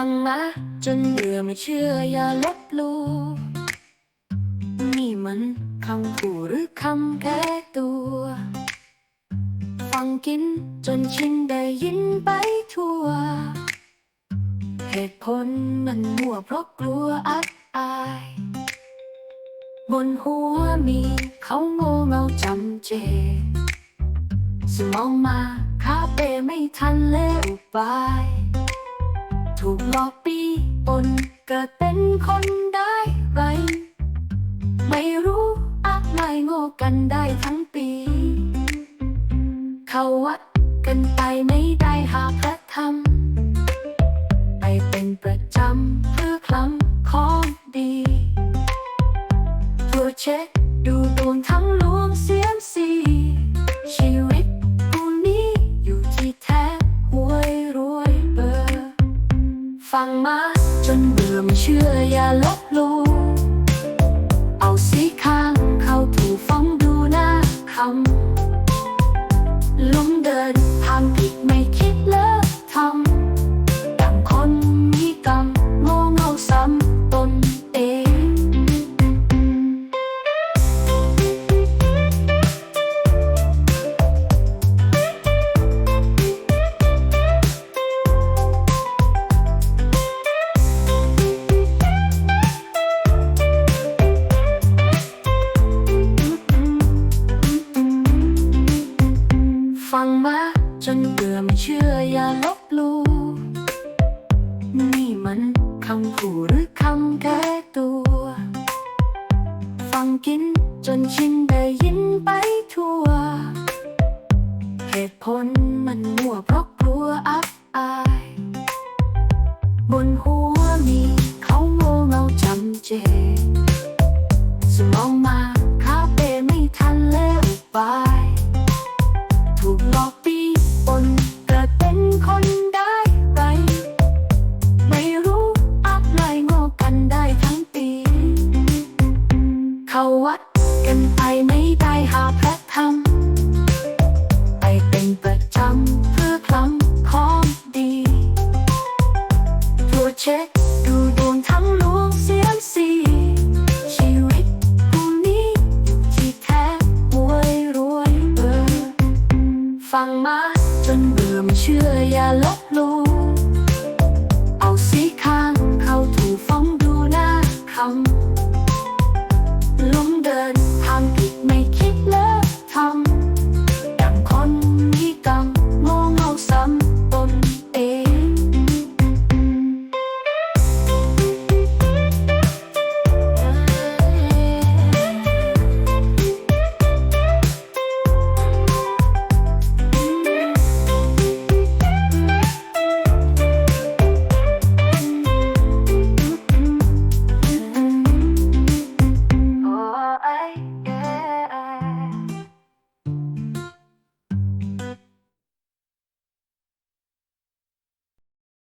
ฟังมาจนเบื่อไม่เชื่ออย่าลบลู่นี่มันคำขู่หรือคำแก้ตัว ฟังกินจนชินได้ยินไปทั่ว เหตุผลมันมั่วเพราะกลัวอับอาย บนหัวมีเขาโง่เงาจำเจ สมองมาคาเปไม่ทันเลวไป ถูกหลอกปีปนเกิดเป็นคนได้ไร ไม่รู้อะไรโง่กันได้ทั้งปี เขาวัดกันไปไม่ได้หาพระธรรม ไปเป็นประจำเพื่อคลำของดีตัวเช็คดูดวงทั้งล ฟังมา จนเบื่อไม่เชื่ออย่าลบ ฟังมาจนเบื่อไม่เชื่ออย่าลบลู่นี่มันคำขู่หรือคำแก้ตัว ฟังกินจนชินได้ยินไปทั่ว เหตุผลมันมั่วเพราะกลัวอับอาย บนหัวมีเขาโง่เงาจำเจสมองมาคาเปไม่ทันเลวไป เนไปไม่ได้หาพระธรรมไปเป็นประจำเพื่อคล้ำของดีตรวจเช็คดูดวงทั้งลูกเสียมสีชีวิตผู้นี้ที่แท้รวยรวยเบอร์ฟังมาจนเบื่อไม่เชื่ออย่าลบลู